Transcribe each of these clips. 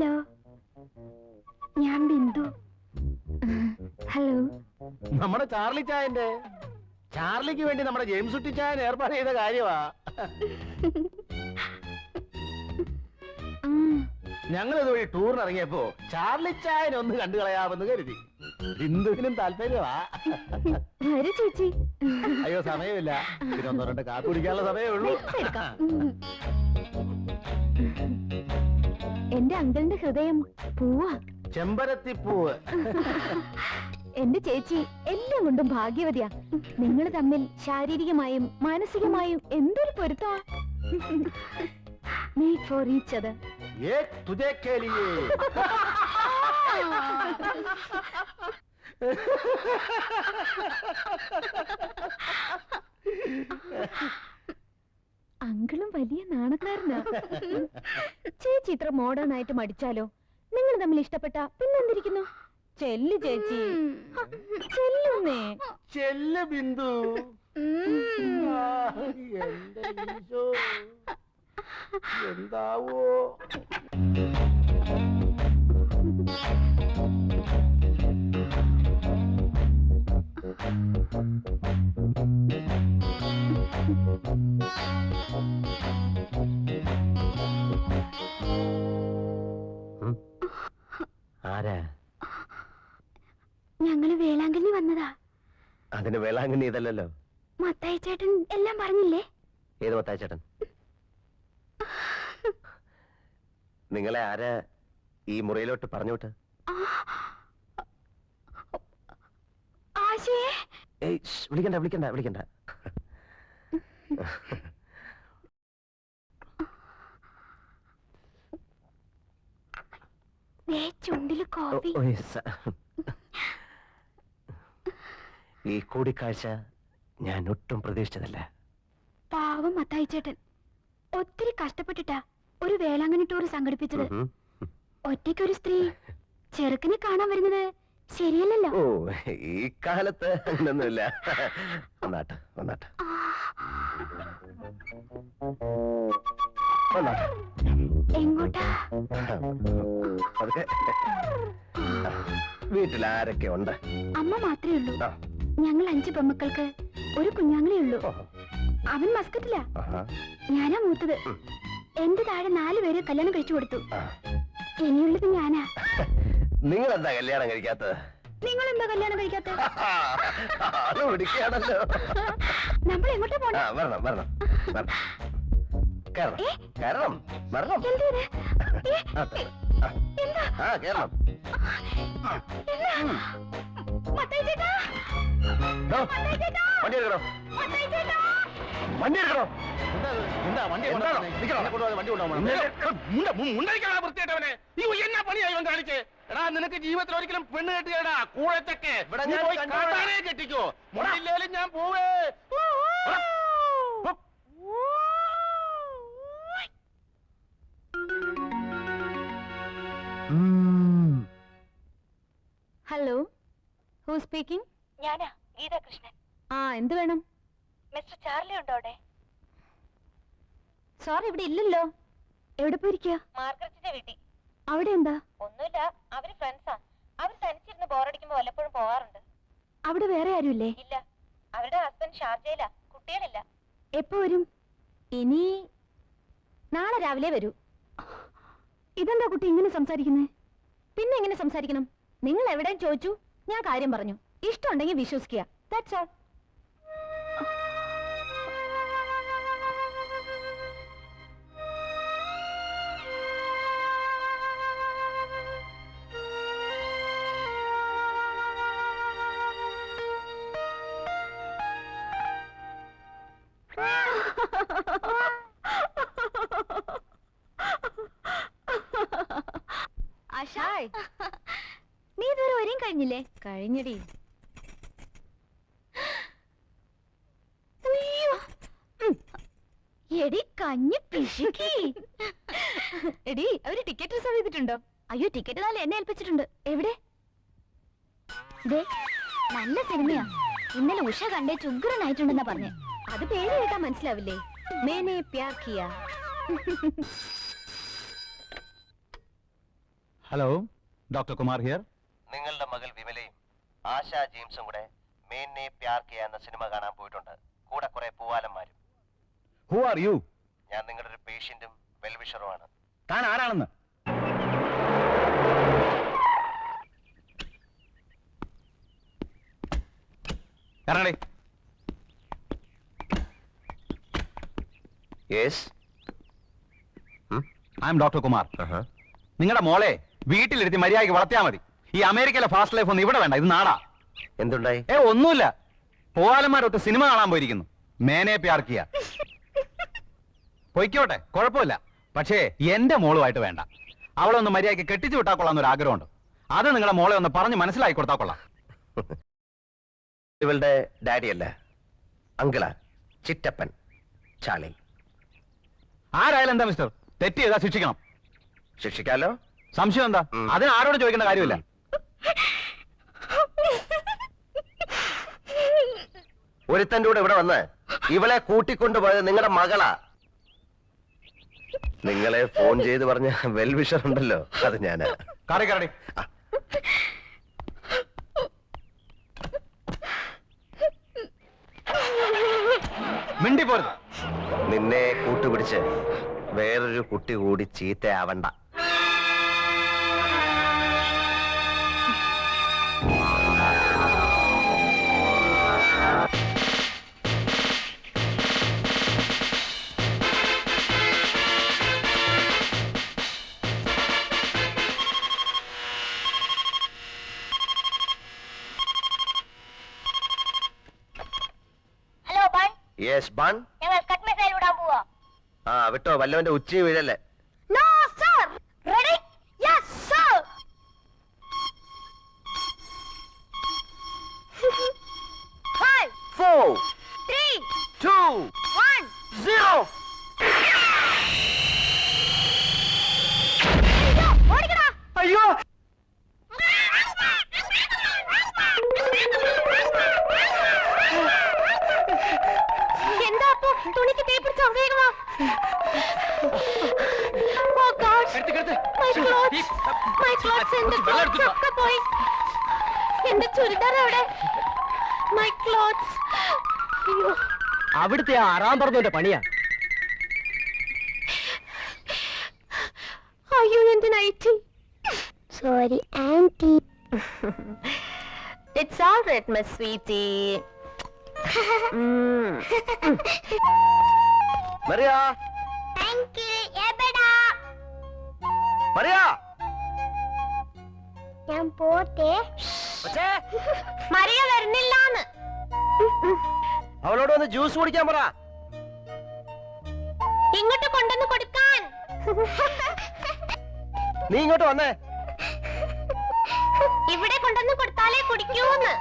Hello. ഞാൻ Bindu. Hello. നമ്മുടെ Charlie ചായന്റെ ചാർലിക്ക് വേണ്ടി നമ്മുടെ ജെയിംസ് കുട്ടി ചായൻ ഏർപ്പാട് ചെയ്ത കാര്യമാ ഞങ്ങൾ ഇതുവഴി ടൂറിന് ഇറങ്ങിയപ്പോ ചാർലി ചായനെ ഒന്ന് കണ്ടു കളയാമെന്ന് കരുതി. ബിന്ദുവിനും താല്പര്യമാ വരൂ ചേച്ചി. അയ്യോ സമയമില്ല. പിന്നെ ഒന്നോ രണ്ട് കാപ്പി കുടിക്കാനുള്ള സമയമേ ഉള്ളൂ. എന്റെ അങ്കിളിന്റെ ഹൃദയം പൂവാ. ചെമ്പരത്തി പൂവ്. എന്റെ ചേച്ചി എല്ലാം കൊണ്ടും ഭാഗ്യവതിയാ. നിങ്ങൾ തമ്മിൽ ശാരീരികമായും മാനസികമായും എന്തൊരു പൊരുത്തമാ. മീറ്റ് ഫോർ ഈച്ച് തുജേ കേലിയേ അങ്കിളും വലിയ നാണക്കാരനാ. ചേച്ചി ഇത്ര മോഡേൺ ആയിട്ട് മടിച്ചാലോ? നിങ്ങൾ തമ്മിൽ ഇഷ്ടപ്പെട്ട പിന്നെന്തിരിക്കുന്നു ചെല്ലു ചേച്ചി. ചെല്ലുന്നേ. ചെല്ല ബിന്ദു. ആ, എന്റെ ഈശോ. എന്താവോ? ഞങ്ങൾ വേളാങ്കണ്ണി വന്നതാ. അതിന് വേളാങ്കണ്ണി ഇതല്ലല്ലോ. മത്തായി ചേട്ടൻ എല്ലാം പറഞ്ഞില്ലേ? ഏത് മത്തായി ചേട്ടൻ? നിങ്ങളെ ആരാ ഈ മുറിയിലോട്ട് പറഞ്ഞു വിട്ട് ആശയേ? ഏയ് ശ്ശ്, വിളിക്കണ്ട വിളിക്കണ്ട വിളിക്കണ്ട. ചുണ്ടിൽ കോപ്പി. ഈ കൂടിക്കാഴ്ച ഞാൻ ഒട്ടും പ്രതീക്ഷിച്ചതല്ല. പാവം മത്തായി ചേട്ടൻ ഒത്തിരി കഷ്ടപ്പെട്ടിട്ടാ ഒരു വേളാങ്കണ്ണി ടൂർ സംഘടിപ്പിച്ചത്. ഒറ്റയ്ക്കൊരു സ്ത്രീ ചെറുക്കനെ കാണാൻ വരുന്നത് ശരിയല്ലല്ലോ. ഓ ഈ കാലത്ത് അങ്ങനൊന്നുമില്ല. വന്നാട്ടെ വന്നാട്ടെ. വന്നാട്ടെ. എങ്ങോട്ടാ? അതൊക്കെ വീട്ടിൽ ആരൊക്കെ ഉണ്ട്? അമ്മ മാത്രമേ ഉള്ളൂ. ഞങ്ങൾ അഞ്ച് പെമ്മക്കൾക്ക് ഒരു കുഞ്ഞാങ്ങളേ ഉള്ളൂ. അവൻ മസ്കറ്റില്ല. ഞാനാ മൂത്തത്. എന്റെ താഴെ നാല് പേര് കല്യാണം കഴിച്ചു കൊടുത്തു. ഇനിയുള്ളത് ഞാനാ. നിങ്ങൾ എന്താ കല്യാണം കഴിക്കാത്തത്? നിങ്ങൾ എന്താ കല്യാണം കഴിക്കാത്ത ആൾ പിടിക്കുകയാണല്ലോ നമ്മൾ എങ്ങോട്ടാ പോണം? വരണം വരണം വരണം? ഏ, ആ? ചേട്ടാ. ദോ, മത്തായി ചേട്ടാ വണ്ടി എടുക്കണോ മത്തായി ചേട്ടാ വണ്ടി എടുക്കണോ എന്താ വണ്ടി എന്താണോ? വണ്ടി മുണ്ടടിക്കാ വൃത്തിയായിട്ടവനെ ഈ എന്നാ പണിയാ ഇവൻ കാണിച്ചേ എടാ നിനക്ക് ജീവിതത്തിൽ ഒരിക്കലും പെണ്ണ് കെട്ടിയടാ കൂഴത്തൊക്കെ ഇവിടെ നീ ഞാൻ പോയി കണ്ടോളാം. കാട്ടാനെ കെട്ടിക്കോ മുണ്ടില്ലേലും ഞാൻ പോവേ ഹലോ ഹൂ സ്പീക്കിംഗ് ഞാനാ ഗീതാ കൃഷ്ണൻ ആ എന്ത് വേണം? മിസ്റ്റർ ചാർലി ഉണ്ടോ അവിടെ? സാർ ഇവിടെ ഇല്ലല്ലോ. എവിടെ പോയിരിക്കുക മാർഗരറ്റിന്റെ വീട്ടിൽ. അവിടെ എന്താ? ഒന്നുമില്ല അവർ ഫ്രണ്ട്സാ അവർ തനിച്ചിരുന്ന് ബോറടിക്കുമ്പോ വല്ലപ്പോഴും പോവാറുണ്ട്. അവിടെ വേറെ ആരുമില്ലേ? ഇല്ല അവരുടെ ഹസ്ബൻഡ് ഷാർജയില കുട്ടികളില്ല. എപ്പോ വരും? ഇനി നാളെ രാവിലെ വരൂ. ഇതെന്താ കുട്ടി ഇങ്ങനെ സംസാരിക്കുന്നേ? പിന്നെ എങ്ങനെ സംസാരിക്കണം? നിങ്ങൾ എവിടെയും ചോദിച്ചു ഞാൻ കാര്യം പറഞ്ഞു. ഇഷ്ടമുണ്ടെങ്കിൽ വിശ്വസിക്കുക. ദാറ്റ്സ് ഓൾ നീ ഇതുവരെ വരെയും കഴിഞ്ഞില്ലേ? കഴിഞ്ഞടി ഉയ്യോ. ഉം. എടി കഞ്ഞി പിശുക്കി. എടി അവർ ടിക്കറ്റ് റിസർവ് ചെയ്തിട്ടുണ്ടോ? അയ്യോ ടിക്കറ്റ് നാളെ എന്നെ ഏൽപ്പിച്ചിട്ടുണ്ട്. എവിടെ? ദേ നല്ല സിനിമയാ. ഇന്നലെ ഉഷ കണ്ടേ ചുഗ്രനായിട്ടുണ്ടെന്നാ പറഞ്ഞേ. അത് പേര് കേട്ടാ മനസ്സിലാവില്ലേ? മേനെ Pyaar Kia. Hello doctor Kumar here നിങ്ങളുടെ മകൾ വിമലയും ആശ ജെയിംസും കൂടെ മേനെ പ്യാർ കിയ എന്ന സിനിമ കാണാൻ പോയിട്ടുണ്ട്. കൂടെ കുറെ പൂവാലന്മാരും. ഹു ആർ യു ഞാൻ നിങ്ങളുടെ ഒരു പേഷ്യന്റും വെൽവിഷറുമാണ് താൻ ആരാണെന്ന്? ഇറങ്ങടേ yes I am doctor Kumar നിങ്ങളുടെ മോളെ വീട്ടിലിരുത്തി മര്യാദയ്ക്ക് വളർത്തിയാൽ മതി. ഈ അമേരിക്കയിലെ ഫാസ്റ്റ് ലൈഫ് ഒന്നും ഇവിടെ വേണ്ട ഇത് നാടാ. എന്തുണ്ടായി? ഏ ഒന്നുമില്ല. പോവാലന്മാരൊത്ത് സിനിമ കാണാൻ പോയിരിക്കുന്നു. മേനെ പ്യാർക്കിയ പൊയ്ക്കോട്ടെ കുഴപ്പമില്ല. പക്ഷേ എന്റെ മോളുമായിട്ട് വേണ്ട. അവളെ ഒന്ന് മര്യാദയ്ക്ക് കെട്ടിച്ചു വിട്ടാക്കൊള്ളാം ഒരു ആഗ്രഹമുണ്ട്. അത് നിങ്ങളെ മോളെ ഒന്ന് പറഞ്ഞ് മനസ്സിലാക്കി കൊടുത്താക്കൊള്ളാം ഇവളുടെ ഡാഡി അല്ല അങ്കിള ചിറ്റപ്പൻ ചാളി. ആരായാലും എന്താ മിസ്റ്റർ? തെറ്റ് ചെയ്താ ശിക്ഷിക്കണം. ശിക്ഷിക്കാലോ? സംശയം എന്താ? ഉം. അതിന് ആരോട് ചോദിക്കേണ്ട കാര്യമില്ല. ഒരുത്തന്റെ കൂടെ ഇവിടെ വന്ന് ഇവളെ കൂട്ടിക്കൊണ്ടുപോയത് നിങ്ങളുടെ മകളാ. നിങ്ങളെ ഫോൺ ചെയ്ത് പറഞ്ഞ വെൽ വിഷർ ഉണ്ടല്ലോ അത് ഞാനാ. കറി കറടി മിണ്ടി പോരുത്. നിന്നെ കൂട്ടുപിടിച്ച് വേറൊരു കുട്ടി കൂടി ചീത്തയാവണ്ട. യെസ് ബൺ ഞങ്ങൾ കട്ട് മിസൈൽ വിടാൻ പോവാ ആ വിട്ടോ വല്ലവന്റെ ഉച്ച വീഴല്ലേ no sir ready yes sir five four three two one zero തുണിക്ക് ஓ காட் எடுத்து எடுத்து மை க்ளோத்ஸ் മൈ ക്ലോത്ത്സ് എന്റെ ക്ലോത്ത്സ് ഒക്കെ പോയി. എന്റെ ചുരിദാർ എവിടെ? My clothes. അയ്യോ. അവിടുത്തെ ആ ആറാം പറഞ്ഞവന്റെ പണിയാ. അയ്യോ എന്റെ nighty. Sorry aunty it's all right my sweetie Mariya Mariya ഞാൻ പോട്ടെ മറിയ വരുന്നില്ലാന്ന് അവളോട് ഒന്ന് ജ്യൂസ് കുടിക്കാൻ പറ ഇങ്ങോട്ട് കൊണ്ടുവന്ന് കൊടുക്കാൻ നീ ഇങ്ങോട്ട് വന്നേ ഇവിടെ കൊണ്ടുവന്ന് കൊടുത്താലേ കുടിക്കൂന്ന്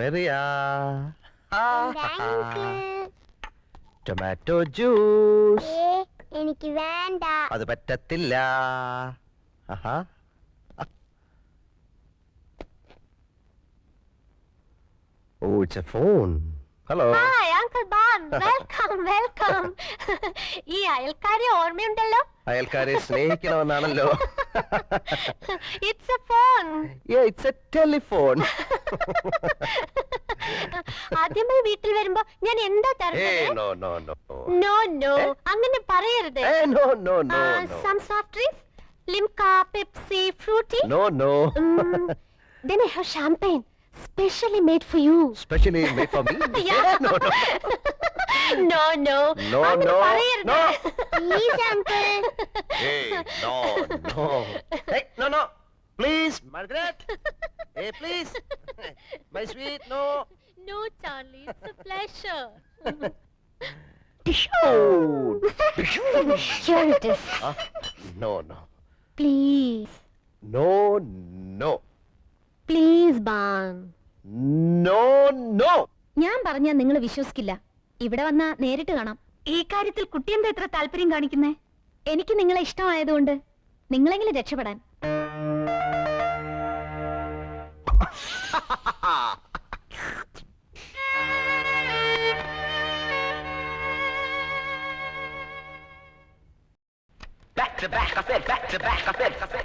മെറിയാ ടൊമാറ്റോ ജ്യൂസ് എനിക്ക് വേണ്ട. അത് പറ്റത്തില്ല. ഓ it's a phone hello hi uncle balm welcome welcome ഈ അയൽക്കാരെ ഓർമ്മയുണ്ടല്ലോ? അയൽക്കാരെ സ്നേഹിക്കണമെന്നാണല്ലോ. It's a phone it's a telephone ആദ്യമായി വീട്ടിൽ വരുമ്പോ ഞാൻ എന്താ തരുന്നത് no no no no no അങ്ങനെ പറയരുത്. No no no some soft drinks Limca Pepsi Frooti no no then I have champagne specially made for you. Specially made for me Yeah. No no no അങ്ങനെ no, പറയരുത് no. please uncle Hey, no, no. Hey, no, no. Please, Margaret. Hey, please. My sweet, no. no Charlie it's a pleasure Oh. here it is Ah, no, no. please No, no. please ban No, no. ഞാൻ പറഞ്ഞാൽ നിങ്ങൾ വിശ്വസിക്കില്ല ഇവിടെ വന്നാ നേരിട്ട് കാണാം. ഈ കാര്യത്തിൽ കുട്ടി എത്ര താല്പര്യം കാണിക്കുന്നേ? എനിക്ക് നിങ്ങളെ ഇഷ്ടമായതുകൊണ്ട് നിങ്ങളെങ്കിലും രക്ഷപ്പെടാൻ. Back to back, I said back to back, I said, I said.